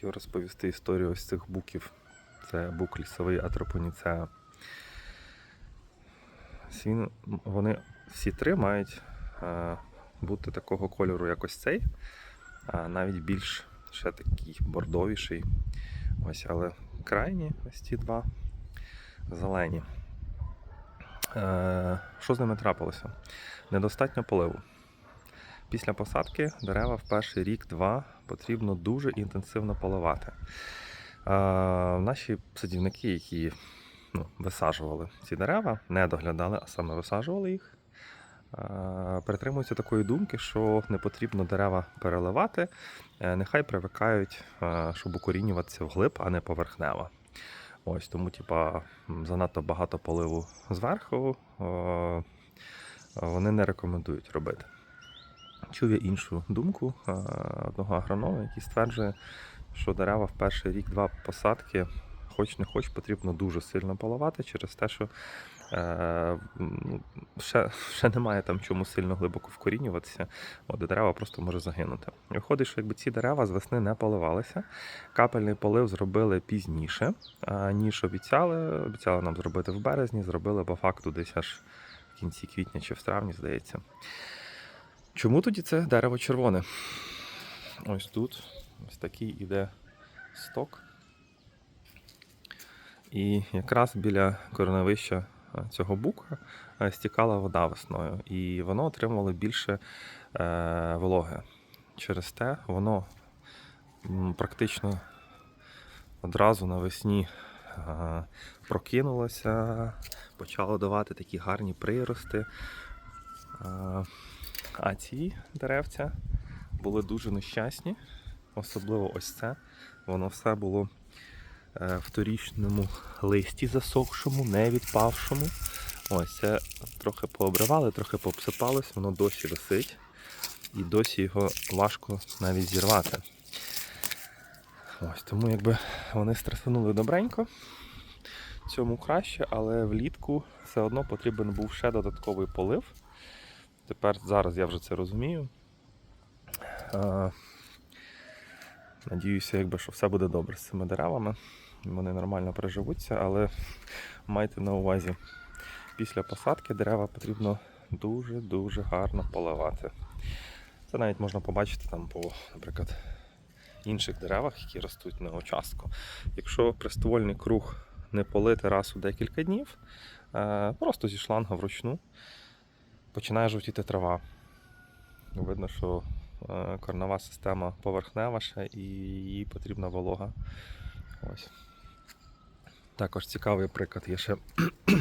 хотів розповісти історію ось цих буків. Це бук лісовий атропоніцеа. Вони всі три мають е, бути такого кольору, як ось цей, а навіть більш ще такий бордовіший. Ось, але крайні ось ці два зелені. Е, що з ними трапилося? Недостатньо поливу. Після посадки дерева в перший рік-два потрібно дуже інтенсивно поливати. Е, наші садівники, які ну, висаджували ці дерева, не доглядали, а саме висаджували їх. е, Притримуються такої думки, що не потрібно дерева переливати, е, нехай привикають, е, щоб укорінюватися вглиб, а не поверхнево. Ось тому, типа, занадто багато поливу зверху вони не рекомендують робити. Чув я іншу думку е, одного агронома, який стверджує, що дерева в перший рік-два посадки, хоч не хоч, потрібно дуже сильно поливати через те, що е, ще, ще немає там чому сильно глибоко вкорінюватися, от дерева просто може загинути. Виходить, що якби ці дерева з весни не поливалися, капельний полив зробили пізніше, е, ніж обіцяли. Обіцяли нам зробити в березні, зробили по факту десь аж в кінці квітня чи в травні, здається. Чому тоді це дерево червоне? Ось тут ось такий іде сток. І якраз біля кореневища е, цього бука стікала вода весною, і воно отримувало більше е, вологи. Через те воно практично одразу навесні е, прокинулося, почало давати такі гарні прирости. Е, а ці деревця були дуже нещасні, особливо ось це. Воно все було е, в торічному листі засохшому, не відпавшому. Ось це трохи пообривали, трохи пообсипалось, воно досі висить. І досі його важко навіть зірвати. Ось, тому якби вони стресанули добренько, цьому краще, але влітку все одно потрібен був ще додатковий полив. Тепер зараз я вже це розумію. Е, Надіюся, якби, що все буде добре з цими деревами. Вони нормально приживуться, але майте на увазі, після посадки дерева потрібно дуже-дуже гарно поливати. Це навіть можна побачити там по, наприклад, інших деревах, які ростуть на участку. Якщо приствольний круг не полити раз у декілька днів, е, просто зі шланга вручну починає жовтіти трава. Видно, що е, корнова система поверхнева ще і їй потрібна волога. Ось. Також цікавий приклад є ще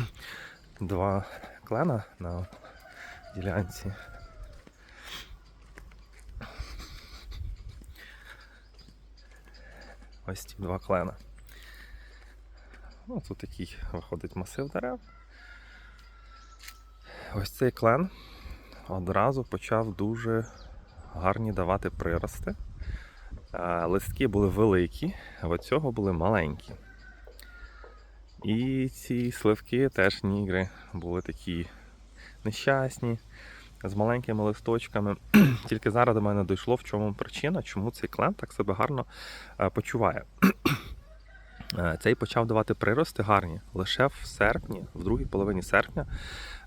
два клена на ділянці. Ось ці два клена. Ну, тут такий виходить масив дерев. Ось цей клен одразу почав дуже гарні давати прирости. Листки були великі, а от цього були маленькі. І ці сливки теж нігри були такі нещасні, з маленькими листочками. Тільки зараз до мене дійшло, в чому причина, чому цей клен так себе гарно почуває. Е, Цей почав давати прирости гарні лише в серпні, в другій половині серпня,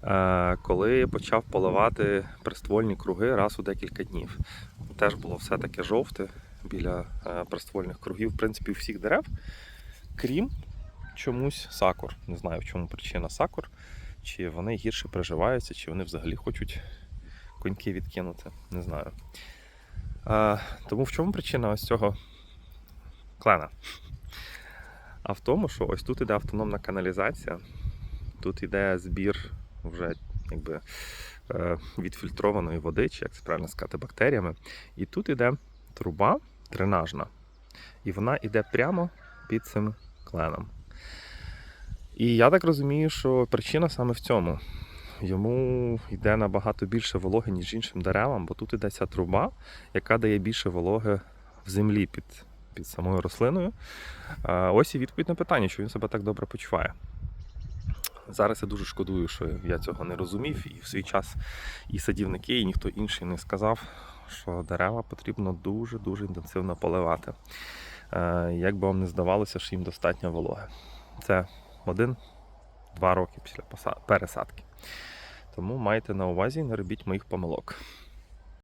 е, коли почав поливати приствольні круги раз у декілька днів. Теж було все таке жовте біля е, приствольних кругів, в принципі, у всіх дерев, крім чомусь сакур. Не знаю, в чому причина сакур, чи вони гірше приживаються, чи вони взагалі хочуть коньки відкинути. Не знаю. Тому в чому причина ось цього клена? А в тому, що ось тут іде автономна каналізація, тут іде збір вже якби е, відфільтрованої води, чи як це правильно сказати, бактеріями. І тут іде труба дренажна. І вона йде прямо під цим кленом. І я так розумію, що причина саме в цьому. Йому йде набагато більше вологи, ніж іншим деревам, бо тут іде ця труба, яка дає більше вологи в землі під, під самою рослиною. Ось і відповідь на питання, що він себе так добре почуває. Зараз я дуже шкодую, що я цього не розумів, і в свій час і садівники, і ніхто інший не сказав, що дерева потрібно дуже-дуже інтенсивно поливати. е, як би вам не здавалося, що їм достатньо вологи. Це один-два роки після пересадки. Тому майте на увазі, не робіть моїх помилок.